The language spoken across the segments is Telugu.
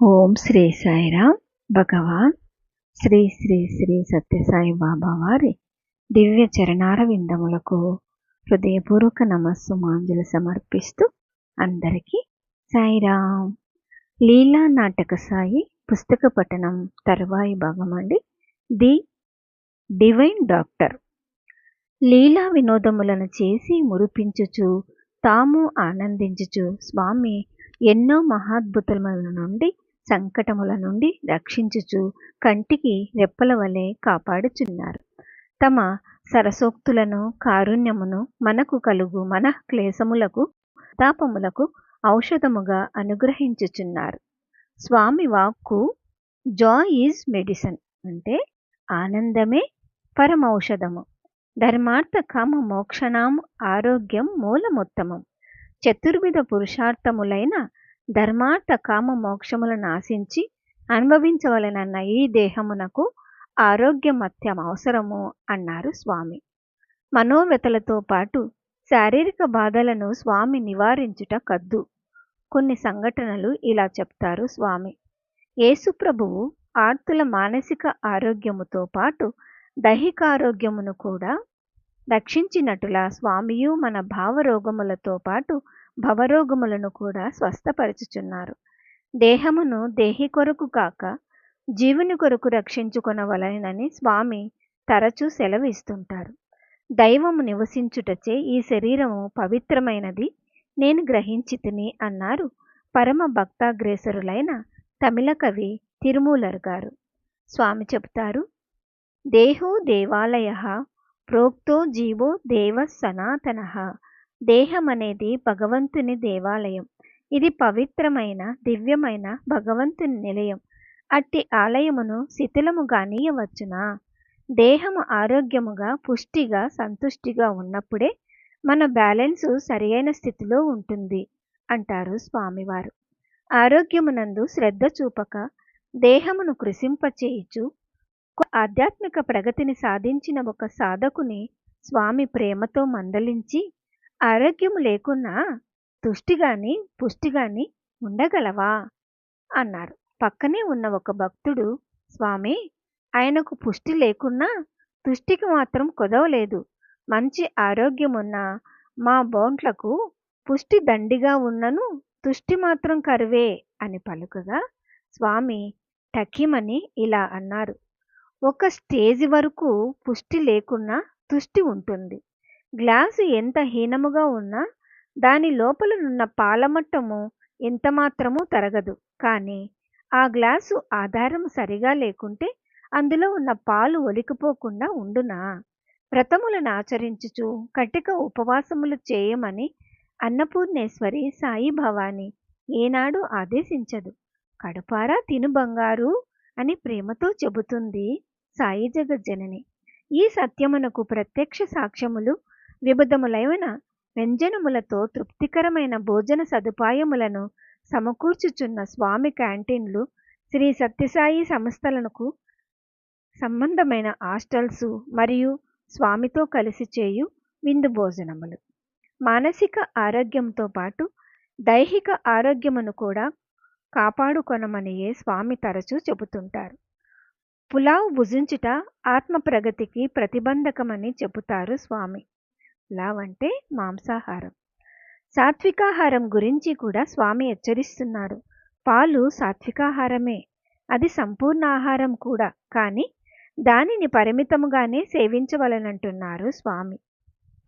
ఓం శ్రీ సాయిరామ్ భగవాన్. శ్రీ శ్రీ శ్రీ సత్యసాయి బాబా వారి దివ్య చరణార విందములకు హృదయపూర్వక నమస్సు మాంజలు సమర్పిస్తూ అందరికీ సాయిరామ్. లీలా నాటక సాయి పుస్తక పఠనం తరువాయి భాగం అండి. The divine doctor. లీలా వినోదములను చేసి మురిపించుచు తాము ఆనందించుచు స్వామి ఎన్నో మహాద్భుతముల నుండి సంకటముల నుండి రక్షించుచు కంటికి రెప్పల వలె కాపాడుచున్నారు. తమ సరసోక్తులను కారుణ్యమును మనకు కలుగు మన క్లేశములకు తాపములకు ఔషధముగా అనుగ్రహించుచున్నారు. స్వామి వాక్కు జాయ్ ఈజ్ మెడిసిన్ అంటే ఆనందమే పరమౌషధము. ధర్మార్థ కామ మోక్షణం ఆరోగ్యం మూలముత్తమం. చతుర్విధ పురుషార్థములైన ధర్మార్థ కామ మోక్షములను ఆశించి అనుభవించవలనన్న ఈ దేహమునకు ఆరోగ్యం అత్యం అవసరము అన్నారు స్వామి. మనోవ్యతలతో పాటు శారీరక బాధలను స్వామి నివారించుట కద్దు. కొన్ని సంఘటనలు ఇలా చెప్తారు స్వామి. యేసుప్రభువు ఆర్తుల మానసిక ఆరోగ్యముతో పాటు దైహికారోగ్యమును కూడా రక్షించినట్టులా స్వామియు మన భావరోగములతో పాటు భవరోగములను కూడా స్వస్థపరచుచున్నారు. దేహమును దేహి కొరకు కాక జీవుని కొరకు రక్షించుకొనవలనని స్వామి తరచూ సెలవిస్తుంటారు. దైవము నివసించుటచే ఈ శరీరము పవిత్రమైనది నేను గ్రహించి తిని అన్నారు పరమ భక్తాగ్రేసరులైన తమిళ కవి తిరుమూలర్ గారు. స్వామి చెబుతారు దేహో దేవాలయ ప్రోక్తో జీవో దేవ సనాతన దేహమనేది భగవంతుని దేవాలయం. ఇది పవిత్రమైన దివ్యమైన భగవంతుని నిలయం. అట్టి ఆలయమును శిథిలము గానీయవచ్చునా దేహము ఆరోగ్యముగా పుష్టిగా సంతుష్టిగా ఉన్నప్పుడే మన బ్యాలెన్సు సరియైన స్థితిలో ఉంటుంది అంటారు స్వామివారు. ఆరోగ్యమునందు శ్రద్ధ చూపక దేహమును కృషింపచేయుచు ఆధ్యాత్మిక ప్రగతిని సాధించిన ఒక సాధకుని స్వామి ప్రేమతో మందలించి ఆరోగ్యము లేకున్నా తుష్టిగాని పుష్టిగాని ఉండగలవా? అన్నారు. పక్కనే ఉన్న ఒక భక్తుడు స్వామి ఆయనకు పుష్టి లేకున్నా తుష్టికి మాత్రం కుదవలేదు. మంచి ఆరోగ్యమున్న మా బోంట్లకు పుష్టి దండిగా ఉన్నను తుష్టి మాత్రం కరువే అని పలుకగా స్వామి టకిమని ఇలా అన్నారు. ఒక స్టేజ్ వరకు పుష్టి లేకున్నా తుష్టి ఉంటుంది. గ్లాసు ఎంత హీనముగా ఉన్నా దాని లోపలనున్న పాలమట్టము ఎంతమాత్రమూ తరగదు. కానీ ఆ గ్లాసు ఆధారం సరిగా లేకుంటే అందులో ఉన్న పాలు ఒలికిపోకుండా ఉండునా? వ్రతములను ఆచరించుచు కటిక ఉపవాసములు చేయమని అన్నపూర్ణేశ్వరి సాయి భవాని ఏనాడు ఆదేశించదు. కడుపారా తిను బంగారు అని ప్రేమతో చెబుతుంది సాయి జగజ్జనని. ఈ సత్యమునకు ప్రత్యక్ష సాక్ష్యములు విబుధములైన వ్యంజనములతో తృప్తికరమైన భోజన సదుపాయములను సమకూర్చుచున్న స్వామి క్యాంటీన్లు శ్రీ సత్యసాయి సంస్థలకు సంబంధమైన హాస్టల్స్ మరియు స్వామితో కలిసి చేయు విందు భోజనములు. మానసిక ఆరోగ్యంతో పాటు దైహిక ఆరోగ్యమును కూడా కాపాడుకొనమనియే స్వామి తరచూ చెబుతుంటారు. పులావ్ భుజించుట ఆత్మ ప్రగతికి ప్రతిబంధకమని చెబుతారు స్వామి. లావ్ అంటే మాంసాహారం. సాత్వికాహారం గురించి కూడా స్వామి హెచ్చరిస్తున్నారు. పాలు సాత్వికాహారమే. అది సంపూర్ణ ఆహారం కూడా. కానీ దానిని పరిమితముగానే సేవించవలనంటున్నారు స్వామి.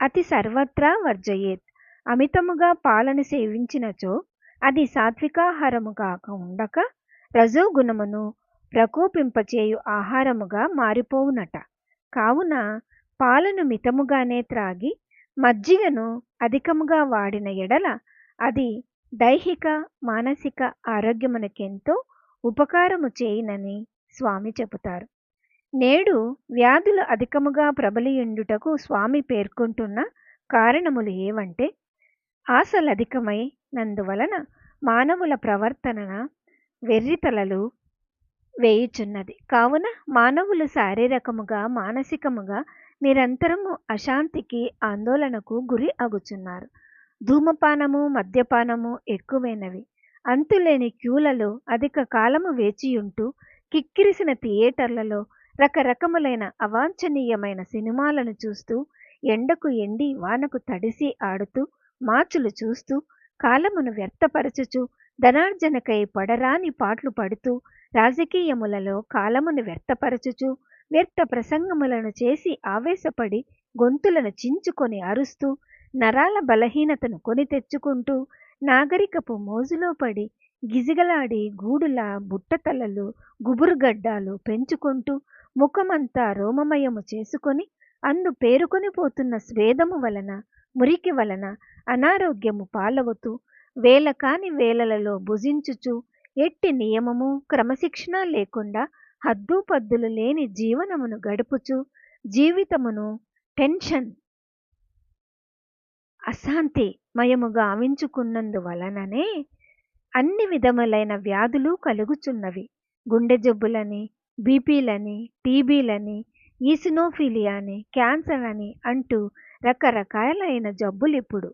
అతి సర్వత్రా వర్జయేత్. అమితముగా పాలను సేవించినచో అది సాత్వికాహారము కాక ఉండక రజోగుణమును ప్రకోపింపచేయు ఆహారముగా మారిపోవునట. కావున పాలను మితముగానే త్రాగి మజ్జిగను అధికముగా వాడిన ఎడల అది దైహిక మానసిక ఆరోగ్యమునకెంతో ఉపకారము చేయనని స్వామి చెబుతారు నేడు వ్యాధులు అధికముగా ప్రబలియుండుటకు స్వామి పేర్కొంటున్న కారణములు ఏవంటే ఆశలధికమై నందువలన మానవుల ప్రవర్తన వెర్రితలలు వేయుచున్నది. కావున మానవులు శారీరకముగా మానసికముగా నిరంతరము అశాంతికి ఆందోళనకు గురి అగుచున్నారు. ధూమపానము మద్యపానము ఎక్కువైనవి. అంతులేని క్యూలలో అధిక కాలము వేచియుంటూ కిక్కిరిసిన థియేటర్లలో రకరకములైన అవాంఛనీయమైన సినిమాలను చూస్తూ ఎండకు ఎండి వానకు తడిసి ఆడుతూ మాచులు చూస్తూ కాలమును వ్యర్థపరచుచు ధనార్జనకై పడరాని పాటలు పడుతూ రాజకీయములలో కాలమును వ్యర్థపరచుచు వ్యర్థ ప్రసంగములను చేసి ఆవేశపడి గొంతులను చించుకొని అరుస్తూ నరాల బలహీనతను కొని తెచ్చుకుంటూ నాగరికపు మోజులో పడి గిజిగలాడి గూడుల బుట్టతలలు గుబురుగడ్డాలు పెంచుకుంటూ ముఖమంతా రోమమయము చేసుకొని అందు పేరుకొని పోతున్న స్వేదము వలన మురికి వలన అనారోగ్యము పాలవుతూ వేల కాని వేలలలో భుజించుచు ఎట్టి నియమము క్రమశిక్షణ లేకుండా హద్దు పద్దులు లేని జీవనమును గడుపుచు జీవితమును టెన్షన్ అశాంతి మయముగా ఆవించుకున్నందువలననే అన్ని విధములైన వ్యాధులు కలుగుచున్నవి. గుండె జబ్బులని బీపీలని టీబీలని ఈసినోఫీలియా అని క్యాన్సర్ అని అంటూ రకరకాలైన జబ్బులు ఇప్పుడు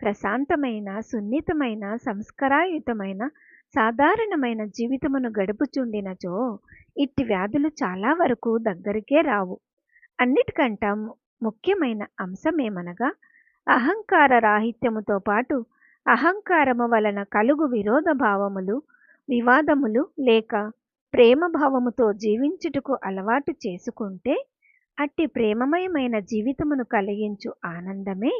ప్రశాంతమైన సున్నితమైన సంస్కారాయుతమైన సాధారణమైన జీవితమును గడుపుచుండినచో ఇట్టి వ్యాధులు చాలా వరకు దగ్గరికే రావు. అన్నిటికంట ముఖ్యమైన అంశమేమనగా అహంకార రాహిత్యముతో పాటు అహంకారము వలన కలుగు విరోధ భావములు వివాదములు లేక ప్రేమ భావముతో జీవించుటకు అలవాటు చేసుకుంటే అట్టి ప్రేమమయమైన జీవితమును కలిగించు ఆనందమే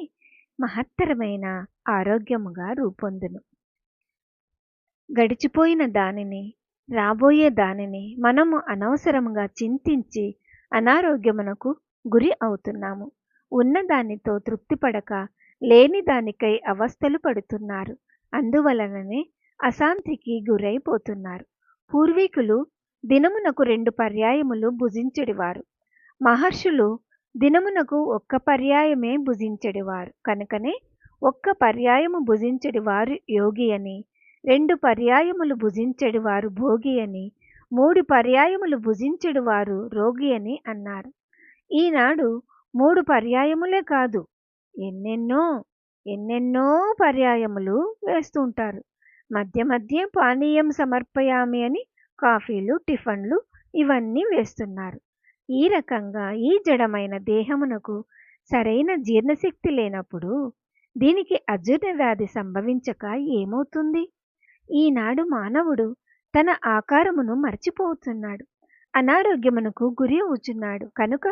మహత్తరమైన ఆరోగ్యముగా రూపొందును. గడిచిపోయిన దానిని రాబోయే దానిని మనము అనవసరముగా చింతించి అనారోగ్యమునకు గురి అవుతున్నాము. ఉన్నదానితో తృప్తిపడక లేని దానికై అవస్థలు పడుతున్నారు. అందువలననే అశాంతికి గురైపోతున్నారు. పూర్వీకులు దినమునకు రెండు పర్యాయములు భుజించెడివారు. మహర్షులు దినమునకు ఒక్క పర్యాయమే భుజించెడివారు. కనుకనే ఒక్క పర్యాయము భుజించెడివారు యోగి అని రెండు పర్యాయములు భుజించెడివారు భోగి అని మూడు పర్యాయములు భుజించెడివారు రోగి అని అన్నారు. ఈనాడు మూడు పర్యాయములే కాదు ఎన్నెన్నో ఎన్నెన్నో పర్యాయములు వేస్తుంటారు మధ్య మధ్య పానీయం సమర్పయామి అని కాఫీలు టిఫన్లు ఇవన్నీ వేస్తున్నారు. ఈ రకంగా ఈ జడమైన దేహమునకు సరైన జీర్ణశక్తి లేనప్పుడు దీనికి అజీర్ణ వ్యాధి సంభవించక ఏమవుతుంది? ఈనాడు మానవుడు తన ఆకారమును మర్చిపోతున్నాడు అనారోగ్యమునకు గురి అవుచున్నాడు. కనుక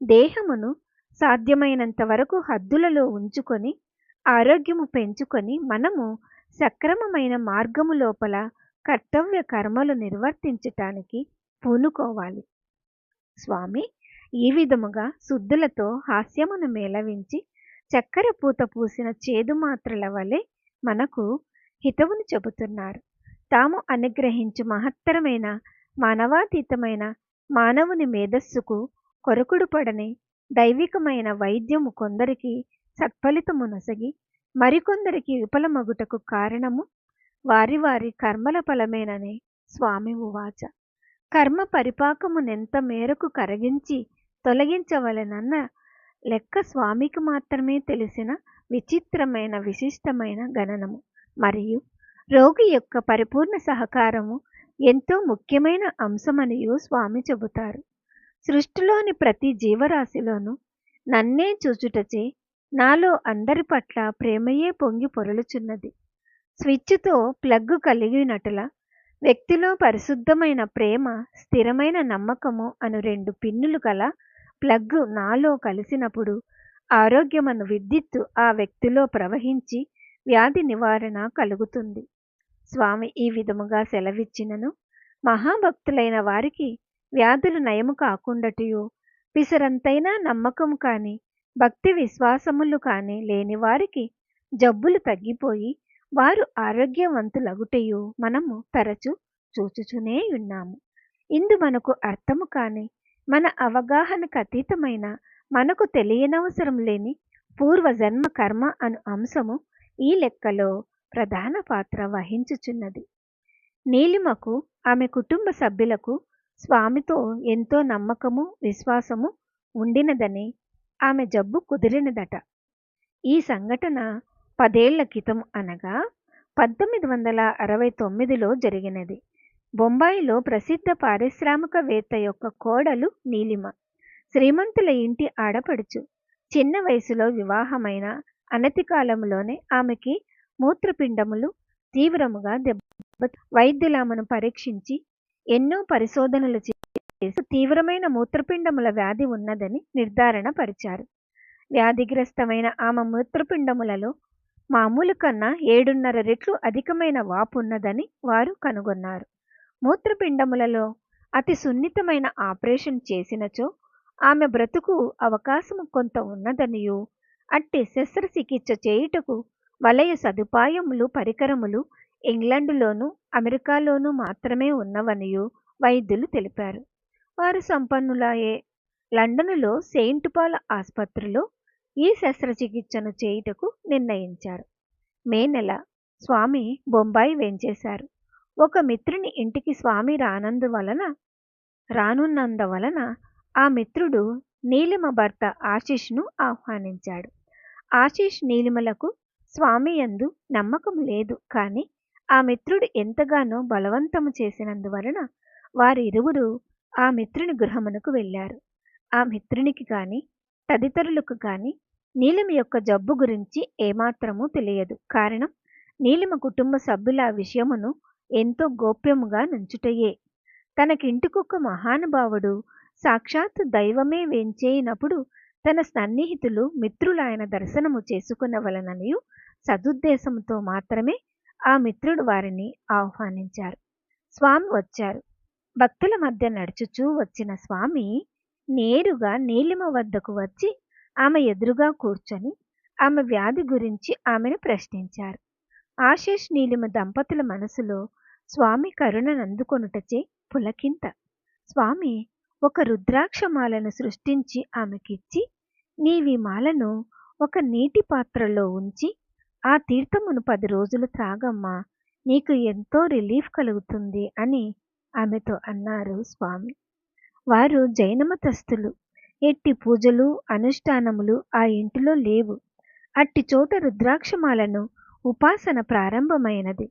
దేహమును సాధ్యమైనంత వరకు హద్దులలో ఉంచుకొని ఆరోగ్యము పెంచుకొని మనము సక్రమమైన మార్గము లోపల కర్తవ్య కర్మలు నిర్వర్తించటానికి పూనుకోవాలి. స్వామి ఈ విధముగా శుద్ధులతో హాస్యమును మేళవించి చక్కెర పూత పూసిన చేదు మాత్రల వలె మనకు హితవును చెబుతున్నారు. తాము అనుగ్రహించు మహత్తరమైన మానవాతీతమైన మానవుని మేధస్సుకు కొరకుడు పడని దైవికమైన వైద్యము కొందరికి సత్ఫలితము నొసగి మరికొందరికి విఫలమగుటకు కారణము వారి వారి కర్మల ఫలమేనని స్వామి ఉవాచ కర్మ పరిపాకమునెంత మేరకు కరగించి తొలగించవలెనన్న లెక్క స్వామికి మాత్రమే తెలిసిన విచిత్రమైన విశిష్టమైన గణనము. మరియు రోగి యొక్క పరిపూర్ణ సహకారము ఎంతో ముఖ్యమైన అంశమనియు స్వామి చెబుతారు. సృష్టిలోని ప్రతి జీవరాశిలోనూ నన్నే చూచుటచే నాలో అందరి పట్ల ప్రేమయే పొంగి పొరలుచున్నది. స్విచ్తో ప్లగ్ కలిగినట్ల వ్యక్తిలో పరిశుద్ధమైన ప్రేమ స్థిరమైన నమ్మకము అను రెండు పిన్నులు గల ప్లగ్ నాలో కలిసినప్పుడు ఆరోగ్యమను విద్యుత్తు ఆ వ్యక్తిలో ప్రవహించి వ్యాధి నివారణ కలుగుతుంది. స్వామి ఈ విధముగా సెలవిచ్చినను. మహాభక్తులైన వారికి వ్యాధులు నయము కాకుండాటియు. పిసరంతైనా నమ్మకం కాని భక్తి విశ్వాసములు కాని లేని వారికి జబ్బులు తగ్గిపోయి వారు ఆరోగ్యవంతులగుటయు మనము తరచు చూచుచునే ఉన్నాము. ఇందు మనకు అర్థము కాని మన అవగాహనకు అతీతమైన మనకు తెలియనవసరం లేని పూర్వజన్మ కర్మ అను అంశము ఈ లెక్కలో ప్రధాన పాత్ర వహించుచున్నది. నీలిమకు ఆమె కుటుంబ సభ్యులకు స్వామితో ఎంతో నమ్మకము విశ్వాసము ఉండినదని ఆమె జబ్బు కుదిరినదట. ఈ సంఘటన పదేళ్ళ క్రితం అనగా పంతొమ్మిది వందల అరవై తొమ్మిదిలో జరిగినది. బొంబాయిలో ప్రసిద్ధ పారిశ్రామికవేత్త యొక్క కోడలు నీలిమ శ్రీమంతుల ఇంటి ఆడపడుచు చిన్న వయసులో వివాహమైన అనతి కాలంలోనే ఆమెకి మూత్రపిండములు తీవ్రముగా దెబ్బ వైద్యులామను పరీక్షించి ఎన్నో పరిశోధనలు చేసి తీవ్రమైన మూత్రపిండముల వ్యాధి ఉన్నదని నిర్ధారణ పరిచారు. వ్యాధిగ్రస్తమైన ఆమె మూత్రపిండములలో మామూలు కన్నా ఏడున్నర రెట్లు అధికమైన వాపు ఉన్నదని వారు కనుగొన్నారు. మూత్రపిండములలో అతి సున్నితమైన ఆపరేషన్ చేసినచో ఆమె బ్రతుకు అవకాశము కొంత ఉన్నదనియు అట్టి శస్త్రచికిత్స చేయుటకు వలయ సదుపాయములు పరికరములు ఇంగ్లండులోను అమెరికాలోనూ మాత్రమే ఉన్నవనియు వైద్యులు తెలిపారు. వారు సంపన్నులాయే లండన్లో సెయింట్ పాల్ ఆసుపత్రిలో ఈ శస్త్రచికిత్సను చేయుటకు నిర్ణయించారు. మే నెల స్వామి బొంబాయి వెంచేశారు. ఒక మిత్రుని ఇంటికి స్వామి రానందువలన రానున్నందువలన ఆ మిత్రుడు నీలిమ భర్త ఆశీష్ను ఆహ్వానించాడు. ఆశీష్ నీలిమలకు స్వామి యందు నమ్మకం లేదు. కానీ ఆ మిత్రుడు ఎంతగానో బలవంతము చేసినందువలన వారిరువురు ఆ మిత్రుని గృహమునకు వెళ్ళారు. ఆ మిత్రునికి కాని తదితరులకు కాని నీలిమ యొక్క జబ్బు గురించి ఏమాత్రమూ తెలియదు. కారణం నీలిమ కుటుంబ సభ్యుల ఆ విషయమును ఎంతో గోప్యముగా నుంచుటయే. తనకింటికొక మహానుభావుడు సాక్షాత్ దైవమే వేంచేయినప్పుడు తన సన్నిహితులు మిత్రులాయన దర్శనము చేసుకునవలననియు సదుద్దేశంతో మాత్రమే ఆ మిత్రుడు వారిని ఆహ్వానించారు. స్వామి వచ్చారు. భక్తుల మధ్య నడుచుచూ వచ్చిన స్వామి నేరుగా నీలిమ వద్దకు వచ్చి ఆమె ఎదురుగా కూర్చొని ఆమె వ్యాధి గురించి ఆమెను ప్రశ్నించారు. ఆశీష్ నీలిమ దంపతుల మనసులో స్వామి కరుణనందుకొనుటచే పులకింత. స్వామి ఒక రుద్రాక్షమాలను సృష్టించి ఆమెకిచ్చి నీవి మాలను ఒక నీటి పాత్రలో ఉంచి ఆ తీర్థమును పది రోజులు త్రాగమ్మా నీకు ఎంతో రిలీఫ్ కలుగుతుంది అని ఆమెతో అన్నారు స్వామి. వారు జైనమతస్థులు. ఎట్టి పూజలు అనుష్ఠానములు ఆ ఇంటిలో లేవు. అట్టి చోట రుద్రాక్షమాలను ఉపాసన ప్రారంభమైనది.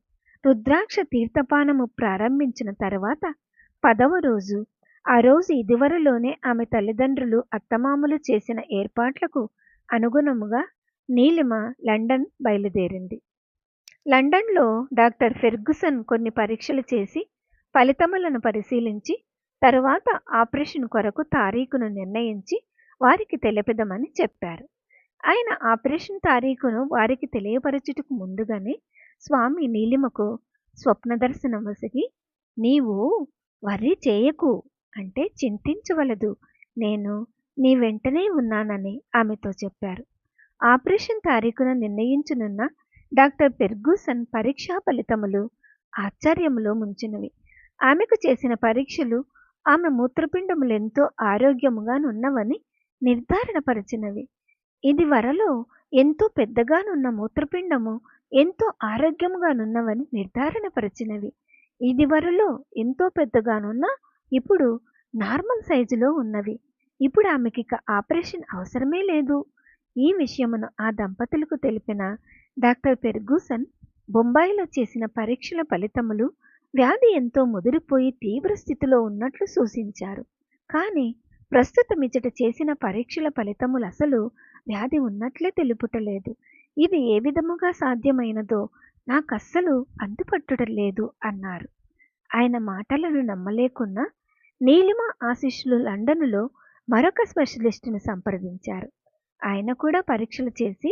రుద్రాక్ష తీర్థపానము ప్రారంభించిన తర్వాత పదవ రోజు ఆ రోజు ఇదివరలోనే ఆమె తల్లిదండ్రులు అత్తమామలు చేసిన ఏర్పాట్లకు అనుగుణముగా నీలిమ లండన్ బయలుదేరింది. లండన్లో డాక్టర్ ఫెర్గుసన్ కొన్ని పరీక్షలు చేసి ఫలితములను పరిశీలించి తరువాత ఆపరేషన్ కొరకు తారీఖును నిర్ణయించి వారికి తెలిపెదమని చెప్పారు. ఆయన ఆపరేషన్ తారీఖును వారికి తెలియపరచుటకు ముందుగానే స్వామి నీలిమకు స్వప్న దర్శనం వసిగి నీవు వర్రి చేయకు అంటే చింతించవలదు. నేను నీ వెంటనే ఉన్నానని ఆమెతో చెప్పారు. ఆపరేషన్ తారీఖున నిర్ణయించనున్న డాక్టర్ పెర్గూసన్ పరీక్షా ఫలితములు ఆశ్చర్యములో ముంచినవి. ఆమెకు చేసిన పరీక్షలు ఆమె మూత్రపిండములెంతో ఆరోగ్యముగానున్నవని నిర్ధారణపరిచినవి. ఇది వరలో ఎంతో పెద్దగానున్న మూత్రపిండము ఎంతో ఆరోగ్యముగానున్నవని నిర్ధారణపరిచినవి. ఇది వరలో ఎంతో పెద్దగానున్న ఇప్పుడు నార్మల్ సైజులో ఉన్నవి. ఇప్పుడు ఆమెకి ఆపరేషన్ అవసరమే లేదు. ఈ విషయమును ఆ దంపతులకు తెలిపిన డాక్టర్ పెర్గూసన్ బొంబాయిలో చేసిన పరీక్షల ఫలితములు వ్యాధి ఎంతో ముదిరిపోయి తీవ్ర స్థితిలో ఉన్నట్లు సూచించారు. కానీ ప్రస్తుతం ఇచ్చట చేసిన పరీక్షల ఫలితములు అసలు వ్యాధి ఉన్నట్లే తెలుపుటలేదు. ఇది ఏ విధముగా సాధ్యమైనదో నాకస్సలు అంతుపట్టుటలేదు అన్నారు. ఆయన మాటలను నమ్మలేకున్నా నీలిమ ఆశిష్యులు లండనులో మరొక స్పెషలిస్టును సంప్రదించారు. ఆయన కూడా పరీక్షలు చేసి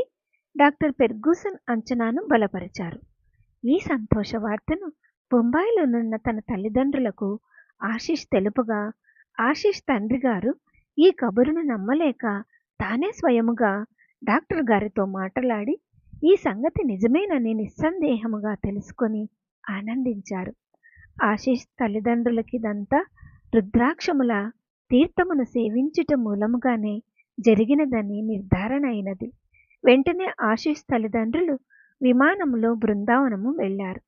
డాక్టర్ పెర్గూసన్ అంచనాను బలపరిచారు. ఈ సంతోష వార్తను బొంబాయిలోనున్న తన తల్లిదండ్రులకు ఆశీష్ తెలుపగా ఆశీష్ తండ్రి గారు ఈ కబురును నమ్మలేక తానే స్వయముగా డాక్టర్ గారితో మాట్లాడి ఈ సంగతి నిజమేనని నిస్సందేహముగా తెలుసుకొని ఆనందించారు. ఆశీష్ తల్లిదండ్రులకిదంతా రుద్రాక్షముల తీర్థమును సేవించుట మూలముగానే జరిగినదని నిర్ధారణ అయినది. వెంటనే ఆశీష్ తల్లిదండ్రులు విమానములో బృందావనము వెళ్ళారు.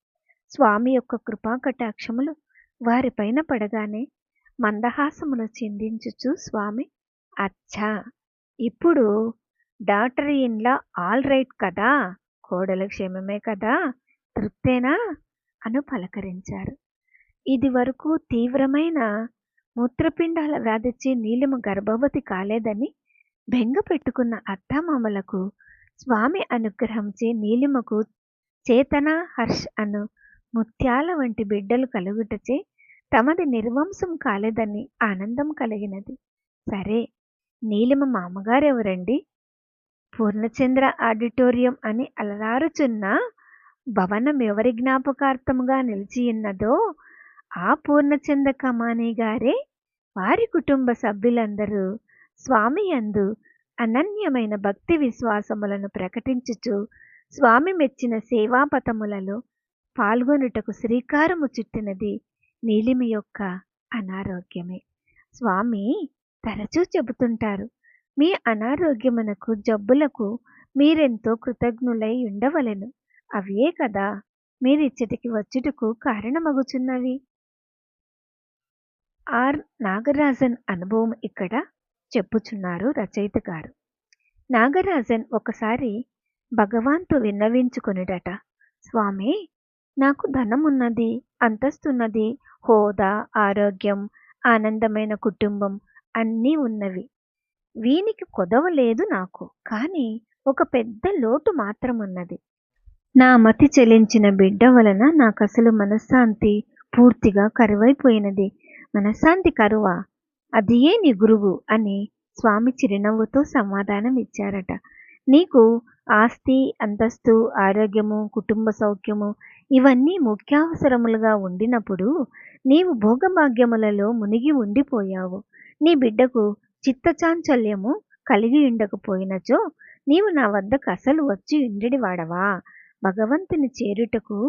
స్వామి యొక్క కృపాకటాక్షములు వారిపైన పడగానే మందహాసమును చిందించుచు స్వామి అచ్చా ఇప్పుడు డాక్టర్ ఇన్లా ఆల్ రైట్ కదా కోడల క్షేమమే కదా తృప్తేనా? అను పలకరించారు. ఇది వరకు తీవ్రమైన మూత్రపిండాల వ్యాధిచ్చే నీలిమ గర్భవతి కాలేదని బెంగ పెట్టుకున్న అత్తమామలకు స్వామి అనుగ్రహంచే నీలిమకు చేతన హర్ష్ అను ముత్యాల వంటి బిడ్డలు కలుగుటచే తమది నిర్వంశం కాలేదని ఆనందం కలిగినది. సరే నీలిమ మామగారెవరండి? పూర్ణచంద్ర ఆడిటోరియం అని అలరారుచున్న భవనం ఎవరి జ్ఞాపకార్థముగా నిలిచియున్నదో ఆ పూర్ణచంద కమాని గారే. వారి కుటుంబ సభ్యులందరూ స్వామి యందు అనన్యమైన భక్తి విశ్వాసములను ప్రకటించుచు స్వామి మెచ్చిన సేవాపథములలో పాల్గొనుటకు శ్రీకారము చుట్టినది నీలిమి యొక్క అనారోగ్యమే. స్వామి తరచూ చెబుతుంటారు మీ అనారోగ్యమునకు జబ్బులకు మీరెంతో కృతజ్ఞులై ఉండవలెను. అవే కదా మీరిచ్చటికి వచ్చుటకు కారణమగుచున్నవి. ఆర్. నాగరాజన్ అనుభవం ఇక్కడ చెప్పుచున్నారు రచయిత గారు. నాగరాజన్ ఒకసారి భగవాన్తో విన్నవించుకునేటట స్వామి నాకు ధనమున్నది అంతస్తున్నది హోదా ఆరోగ్యం ఆనందమైన కుటుంబం అన్నీ ఉన్నవి. వీనికి కొదవ లేదు నాకు కానీ ఒక పెద్ద లోటు మాత్రం ఉన్నది నా మతి చెలించిన బిడ్డ వలన నాకు అసలు మనశ్శాంతి పూర్తిగా కరువైపోయినది. మనశ్శాంతి కరువా? అదియే నీ గురువు? అని స్వామి చిరునవ్వుతో సమాధానం ఇచ్చారట. నీకు ఆస్తి అంతస్తు ఆరోగ్యము కుటుంబ సౌఖ్యము ఇవన్నీ ముఖ్యావసరములుగా ఉండినప్పుడు నీవు భోగభాగ్యములలో మునిగి ఉండిపోయావు. నీ బిడ్డకు చిత్తచాంచల్యము కలిగి ఉండకపోయినచో నీవు నా వద్దకు అసలు వచ్చి ఉండడి వాడవా భగవంతుని చేరుటకు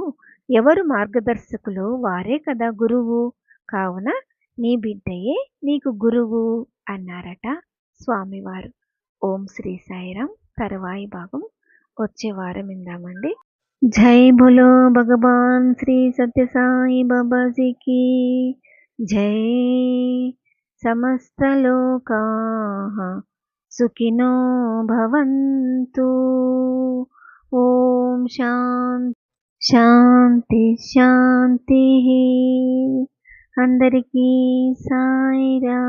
ఎవరు మార్గదర్శకులు? వారే కదా గురువు. కావున నీ బిడ్డయే నీకు గురువు అన్నారట స్వామివారు. ఓం శ్రీ సాయిరాం. తరువాయి భాగం. వచ్చే వారం ఇందామండి జై బోలో భగవాన్ శ్రీ సత్యసాయి బాబాజీకి. జై సమస్తలోకా సుఖినో భవంతు. ఓం శాంతి శాంతి శాంతి. అందరికీ సాయిరా